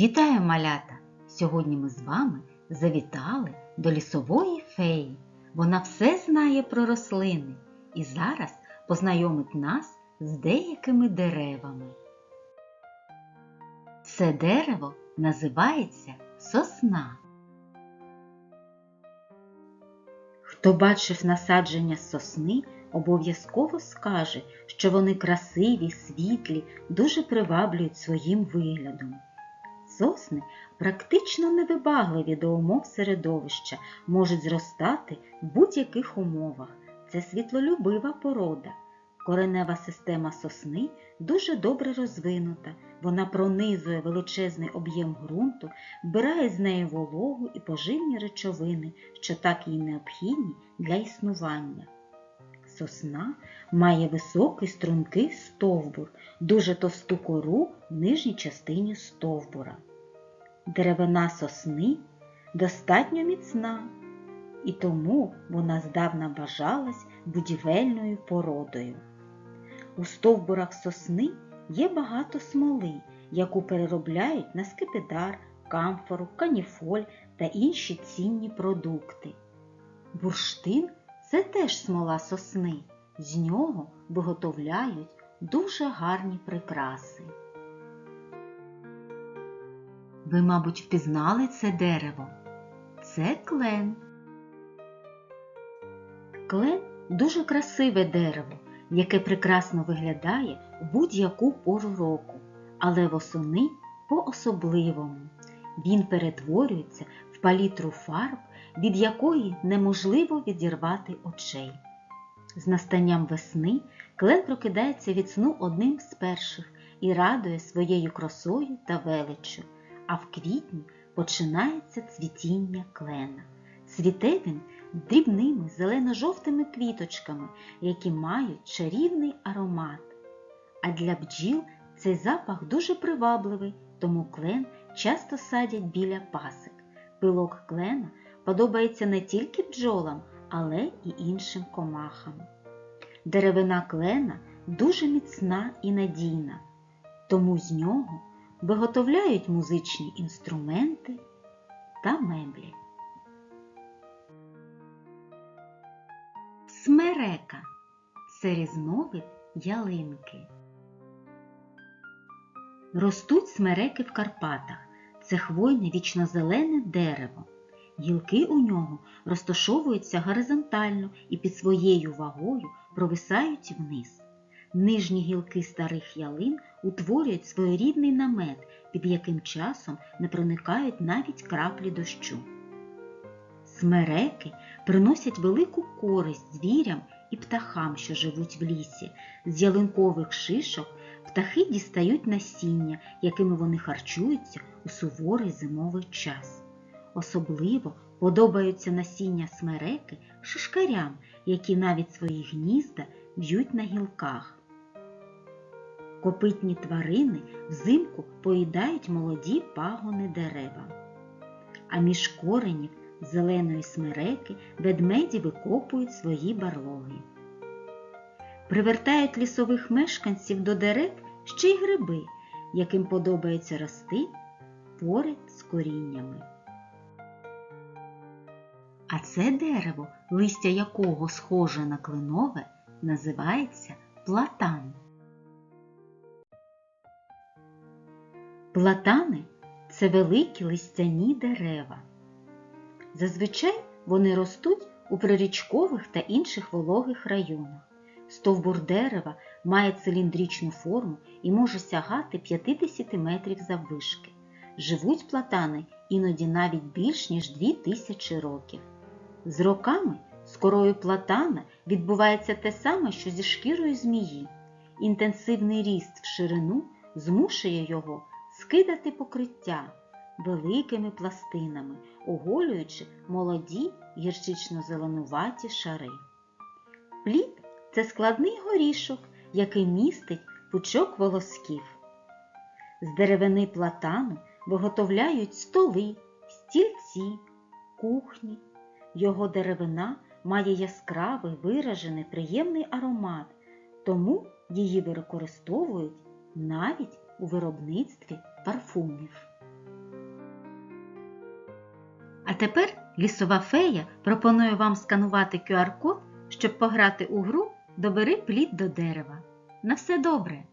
Вітаю малята! Сьогодні ми з вами завітали до лісової феї. Вона все знає про рослини і зараз познайомить нас з деякими деревами. Це дерево називається сосна. Хто бачив насадження сосни, обов'язково скаже, що вони красиві, світлі, дуже приваблюють своїм виглядом. Сосни практично невибагливі до умов середовища, можуть зростати в будь-яких умовах. Це світлолюбива порода. Коренева система сосни дуже добре розвинута. Вона пронизує величезний об'єм ґрунту, вбирає з неї вологу і поживні речовини, що так їй необхідні для існування. Сосна має високий стрункий стовбур, дуже товсту кору в нижній частині стовбура. Деревина сосни достатньо міцна, і тому вона здавна вважалась будівельною породою. У стовбурах сосни є багато смоли, яку переробляють на скипидар, камфору, каніфоль та інші цінні продукти. Бурштин це теж смола сосни, з нього виготовляють дуже гарні прикраси. Ви, мабуть, впізнали це дерево. Це клен. Клен дуже красиве дерево, яке прекрасно виглядає в будь-яку пору року, але восени по-особливому. Він перетворюється в палітру фарб, від якої неможливо відірвати очей. З настанням весни клен прокидається від сну одним з перших і радує своєю красою та величчю, а в квітні починається цвітіння клена. Цвіте він дрібними зелено-жовтими квіточками, які мають чарівний аромат. А для бджіл цей запах дуже привабливий, тому клен часто садять біля пасик. Пилок клена подобається не тільки бджолам, але і іншим комахам. Деревина клена дуже міцна і надійна, тому з нього виготовляють музичні інструменти та меблі. Смерека це різновид ялинки. Ростуть смереки в Карпатах. Це хвойне вічнозелене дерево. Гілки у нього розташовуються горизонтально і під своєю вагою провисають вниз. Нижні гілки старих ялин утворюють своєрідний намет, під яким часом не проникають навіть краплі дощу. Смереки приносять велику користь звірям і птахам, що живуть в лісі. З ялинкових шишок птахи дістають насіння, якими вони харчуються у суворий зимовий час. Особливо подобаються насіння смереки шишкарям, які навіть свої гнізда б'ють на гілках. Копитні тварини взимку поїдають молоді пагони дерева, а між коренів зеленої смереки ведмеді викопують свої барлоги. Привертають лісових мешканців до дерев ще й гриби, яким подобається рости поряд з коріннями. А це дерево, листя якого схоже на кленове, називається платан. Платани це великі листяні дерева. Зазвичай вони ростуть у прирічкових та інших вологих районах. Стовбур дерева має циліндричну форму і може сягати 50 метрів заввишки. Живуть платани іноді навіть більш ніж 2000 років. З роками з корою платана відбувається те саме, що зі шкірою змії. Інтенсивний ріст в ширину змушує його скидати покриття великими пластинами, оголюючи молоді гірчично-зеленуваті шари. Плід це складний горішок, який містить пучок волосків. З деревини платану виготовляють столи, стільці, кухні. Його деревина має яскравий виражений приємний аромат, тому її використовують навіть у виробництві парфумів. А тепер лісова фея пропонує вам сканувати QR-код, щоб пограти у гру Добери плід до дерева. На все добре!